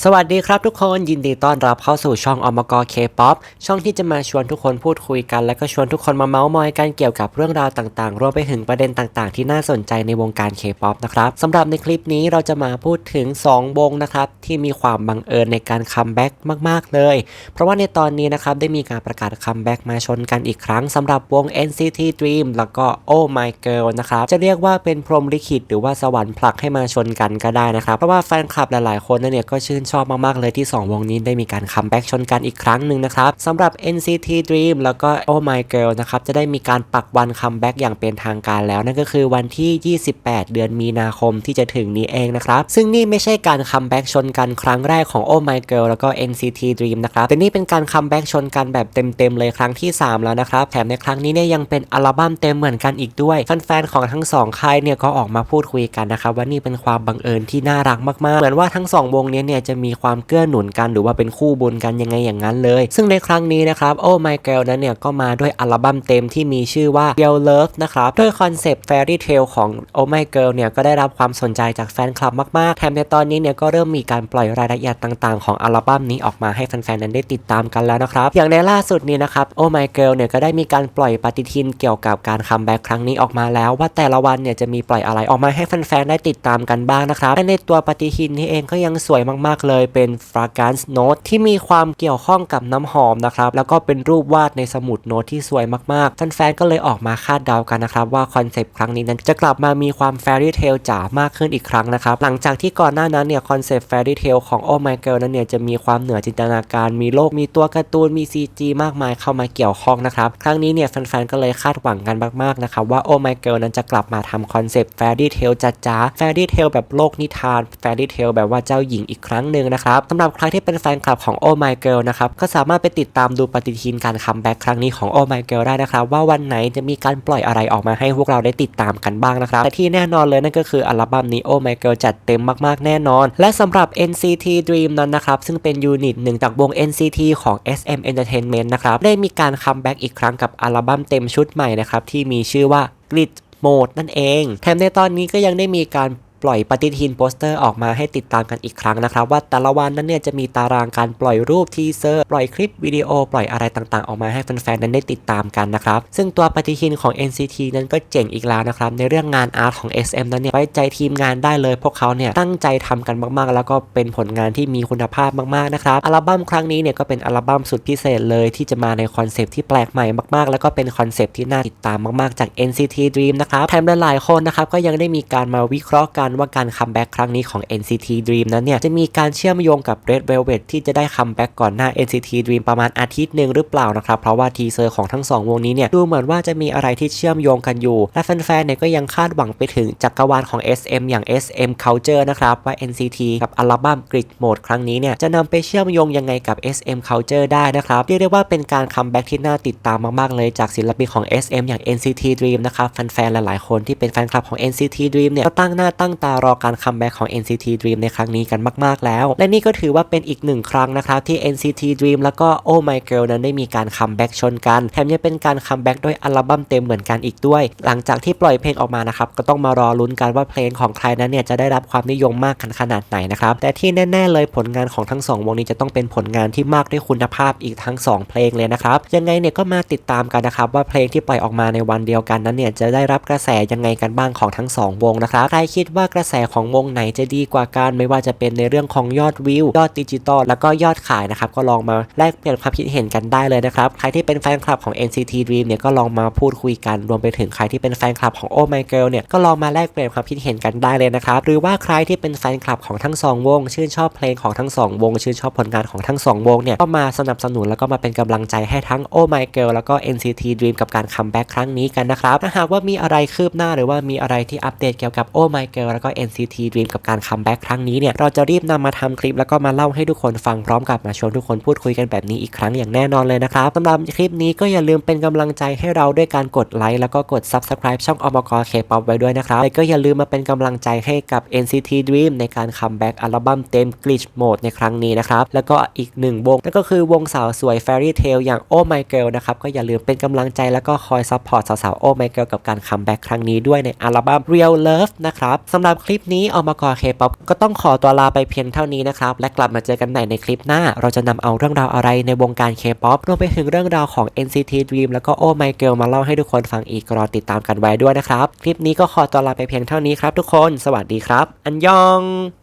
สวัสดีครับทุกคนยินดีต้อนรับเข้าสู่ช่องอมกเคป๊อปช่องที่จะมาชวนทุกคนพูดคุยกัน และก็ชวนทุกคนมาเมาส์มอยกันเกี่ยวกับเรื่องราวต่างๆ รวมไปถึงประเด็นต่างๆ ที่น่าสนใจในวงการเคป๊อปนะครับสำหรับในคลิปนี้เราจะมาพูดถึง 2 วงนะครับ ที่มีความบังเอิญในการคัมแบ็กมากๆเลย เพราะว่าในตอนนี้นะครับได้มีการประกาศคัมแบ็กมาชนกันอีกครั้งสำหรับวง NCT Dream แล้วก็ Oh My Girl นะครับจะเรียกว่าเป็นพรหมลิขิตหรือว่าสวรรค์ผลักให้มาชนกันก็ได้นะครับเพราะว่าแฟนคลับหลายๆ คนนั่นเนี่ยก็ชื่นชอบมากๆเลยที่ 2 วงนี้ได้มีการคัมแบ็กชนกันอีกครั้งหนึ่งนะครับสำหรับ NCT Dream แล้วก็ Oh My Girl นะครับจะได้มีการปักวันคัมแบ็กอย่างเป็นทางการแล้ว นั่นก็คือวันที่ 28 เดือนมีนาคมที่จะถึงนี้เองนะครับซึ่งนี่ไม่ใช่การคัมแบ็กชนกันครั้งแรกของ Oh My Girl แล้วก็ NCT Dream นะครับแต่นี่เป็นการคัมแบ็กชนกันแบบเต็มๆเลยครั้งที่ 3 แล้วนะครับแถมในครั้งนี้เนี่ยยังเป็นอัลบั้มเต็มเหมือนกันอีกด้วยแฟนๆของทั้งสองค่ายเนี่ยก็ออกมาพูดคุยกันนะครับว่านี่เป็นความบังเอิญที่น่ารักมากๆ เหมือนว่าทั้งสองวงนี้เนี่ยจะมีความเกื้อหนุนกันหรือว่าเป็นคู่บุญกันยังไงอย่างนั้นเลย ซึ่งในครั้งนี้นะครับ Oh My Girl นั้นเนี่ยก็มาด้วยอัลบั้มเต็มที่มีชื่อว่า Girl Love นะครับด้วยคอนเซปต์ Fairy Tale ของ Oh My Girl เนี่ยก็ได้รับความสนใจจากแฟนคลับมากๆแถมในตอนนี้เนี่ยก็เริ่มมีการปล่อยรายละเอียดต่าง ๆ ของอัลบั้มนี้ออกมาให้แฟนๆนั้นได้ติดตามกันแล้วนะครับอย่างในล่าสุดนี้นะครับ Oh My Girl เนี่ยก็ได้มีการปล่อยปฏิทินเกี่ยวกับการคัมแบ็กครั้งนี้ออกมาแล้ว ว่าแต่ละวันเนี่ยจะมีปล่อยอะไรออกมาให้แฟนๆได้ติดตามกันบ้างนะครับและในตัวปฏิทินนี้เองก็ยังสวยมากๆเลยเป็น fragrance note ที่มีความเกี่ยวข้องกับน้ำหอมนะครับ แล้วก็เป็นรูปวาดในสมุดโน้ตที่สวยมากๆแฟนๆก็เลยออกมาคาดเดากันนะครับ ว่าคอนเซปต์ครั้งนี้นั้นจะกลับมามีความ fairy tale จ๋ามากขึ้นอีกครั้งนะครับ หลังจากที่ก่อนหน้านั้นเนี่ยคอนเซปต์ fairy tale ของ Oh My Girl นั้นเนี่ยจะมีความเหนือจินตนาการ มีโลกมีตัวการ์ตูนมี CG มากมายเข้ามาเกี่ยวข้องนะครับ ครั้งนี้เนี่ยแฟนๆก็เลยคาดหวังกันมากๆนะครับว่า Oh My Girl นั้นจะกลับมาทำคอนเซปต์ fairy tale จ๋าๆ fairy tale แบบโลกนิทาน fairy tale แบบว่าเจ้าหญิงอีกครั้งหนึ่งนะครับสำหรับใครที่เป็นแฟนคลับของ Oh My Girl นะครับก็สามารถไปติดตามดูปฏิทินการคัมแบ็กครั้งนี้ของ Oh My Girl ได้นะครับ ว่าวันไหนจะมีการปล่อยอะไรออกมาให้พวกเราได้ติดตามกันบ้างนะครับแต่ที่แน่นอนเลยนั่นก็คืออัลบั้มนี้ Oh My Girl จัดเต็มมากๆแน่นอน และสำหรับ NCT Dream นั้นนะครับซึ่งเป็นยูนิตหนึ่งจากวง NCT ของ SM Entertainment นะครับได้มีการคัมแบ็กอีกครั้งกับอัลบั้มเต็มชุดใหม่นะครับที่มีชื่อว่า Glit Mode นั่นเอง แถมในตอนนี้ก็ยังได้มีการ ปล่อยปฏิทินโปสเตอร์ออกมาให้ติดตามกันอีกครั้งนะครับ ว่าแต่ละวันนั้นเนี่ยจะมีตารางการปล่อยรูปทีเซอร์ปล่อยคลิปวิดีโอปล่อยอะไรต่างๆ ออกมาให้แฟนๆนั้นได้ติดตามกันนะครับ ซึ่งตัวปฏิทินของ NCT นั้นก็เจ๋งอีกแล้วนะครับ ในเรื่องงานอาร์ตของ SM นั้นเนี่ยไว้ใจทีมงานได้เลยพวกเขาเนี่ยตั้งใจทำกันมากๆ แล้วก็เป็นผลงานที่มีคุณภาพมากๆนะครับอัลบั้มครั้งนี้เนี่ยก็เป็นอัลบั้มสุดพิเศษเลยที่จะมาในคอนเซปที่แปลกใหม่มากๆ แล้วก็เป็นคอนเซปที่น่าติดตามมากๆจาก NCT Dream นะครับแถมหลายๆคนนะครับก็ยังได้มีการมาวิเคราะห์กันว่าการคัมแบ็กครั้งนี้ของ NCT Dream นั้นเนี่ยจะมีการเชื่อมโยงกับ Red Velvet ที่จะได้คัมแบ็กก่อนหน้า NCT Dream ประมาณอาทิตย์หนึ่งหรือเปล่านะครับ เพราะว่าทีเซอร์ของทั้ง 2 วงนี้เนี่ยดูเหมือนว่าจะมีอะไรที่เชื่อมโยงกันอยู่ และแฟนๆเนี่ยก็ยังคาดหวังไปถึงจักรวาลของ SM อย่าง SM Culture นะครับว่า NCT กับอัลบั้ม Grid Mode ครั้งนี้เนี่ยจะนำไปเชื่อมโยงยังไงกับ SM Culture ได้นะครับเรียกได้ว่าเป็นการคัมแบ็กที่น่าติดตามมากๆเลยจากศิลปินของ SM อย่าง NCT Dream นะครับแฟนๆหลายๆคนที่เป็นแฟนคลับของ NCT Dream เนี่ยก็ตั้งหน้าตั้งตารอการคัมแบ็กของ NCT Dream ในครั้งนี้กันมาก ๆ แล้ว และนี่ก็ถือว่าเป็นอีกหนึ่งครั้งนะครับที่ NCT Dream แล้วก็ Oh My Girl นั้นได้มีการคัมแบ็กชนกัน แถมยังเป็นการคัมแบ็กด้วยอัลบั้มเต็มเหมือนกันอีกด้วย หลังจากที่ปล่อยเพลงออกมานะครับก็ต้องมารอลุ้นกันว่าเพลงของใครนั้นเนี่ยจะได้รับความนิยมมากกันขนาดไหนนะครับแต่ที่แน่ๆเลยผลงานของทั้งสองวงนี้จะต้องเป็นผลงานที่มากด้วยคุณภาพอีกทั้ง 2 เพลงเลยนะครับยังไงเนี่ยก็มาติดตามกันนะครับว่าเพลงที่ปล่อยออกมาในวันเดียวกันนั้นเนี่ยจะได้รับกระแสยังไงกันบ้างของทั้งสองวงนะครับใครคิดว่ากระแสของวงไหนจะดีกว่ากันไม่ว่าจะเป็นในเรื่องของยอดวิว ยอดดิจิตอลแล้วก็ยอดขายนะครับก็ลองมาแลกเปลี่ยนความคิดเห็นกันได้เลยนะครับใครที่เป็นแฟนคลับของ NCT Dream เนี่ยก็ลองมาพูดคุยกันรวมไปถึงใครที่เป็นแฟนคลับของ Oh My Girl เนี่ยก็ลองมาแลกเปลี่ยนความคิดเห็นกันได้เลยนะครับหรือว่าใครที่เป็นแฟนคลับของทั้งสองวง ชื่นชอบเพลงของทั้งสองวง ชื่นชอบผลงานของทั้งสองวงเนี่ยก็มาสนับสนุนแล้วก็มาเป็นกำลังใจให้ทั้ง Oh My Girl แล้วก็ NCT Dream กับการคัมแบ็กครั้งนี้กันนะครับถ้าหากว่ามีอะไรคืบหน้าหรือว่ามีอะไรที่อัปเดตเกี่ยวกับ Oh My Girl แล้วก็ NCT Dream กับการคัมแบ็กครั้งนี้เนี่ยเราจะรีบนำมาทำคลิปแล้วก็มาเล่าให้ทุกคนฟังพร้อมกับมาชวนทุกคนพูดคุยกันแบบนี้อีกครั้งอย่างแน่นอนเลยนะครับสำหรับคลิปนี้ก็อย่าลืมเป็นกำลังใจให้เราด้วยการกดไลค์แล้วก็กด Subscribe ช่องอมกเคป๊อปไว้ด้วยนะครับแล้วก็อย่าลืมมาเป็นกำลังใจให้กับ NCT Dream ในการคัมแบ็กอัลบั้มเต็ม Glitch Mode ในครั้งนี้นะครับแล้วก็อีกหนึ่งวงนั่นก็คือวงสาวสวย Fairy Tale อย่าง Oh My Girl นะครับก็อย่าลืมเป็นกำลังใจแล้วก็คอยซัพพอร์ตสาวๆ Oh My Girl กับการคัมแบ็กครั้งนี้ด้วยในอัลบั้ม Real Love นะครับสำหรับรับคลิปนี้อมกอเคป๊อปก็ต้องขอตัวลาไปเพียงเท่านี้นะครับ และกลับมาเจอกันใหม่ในคลิปหน้า เราจะนำเอาเรื่องราวอะไรในวงการเคป๊อปรวมไปถึงเรื่องราวของ NCT Dream แล้วก็ Oh My Girl มาเล่าให้ทุกคนฟังอีกรอติดตามกันไว้ด้วยนะครับ คลิปนี้ก็ขอตัวลาไปเพียงเท่านี้ครับทุกคน สวัสดีครับ อันยอง